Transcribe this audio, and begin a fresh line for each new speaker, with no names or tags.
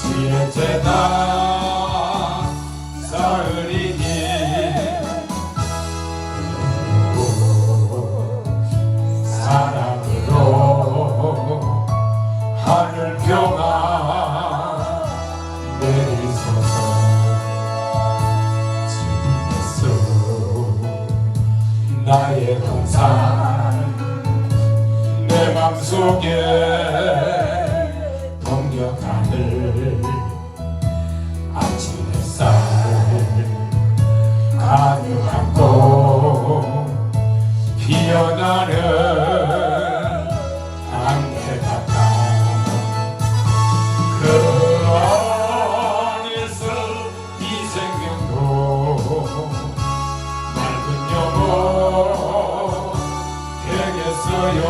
주의 제다 사흘이니. 사랑으로 하늘 평화 내리소서. 주께서 나의 항상 내 맘속에 나는 같아 그 안에서 이 생명도 맑은 영혼 되겠어요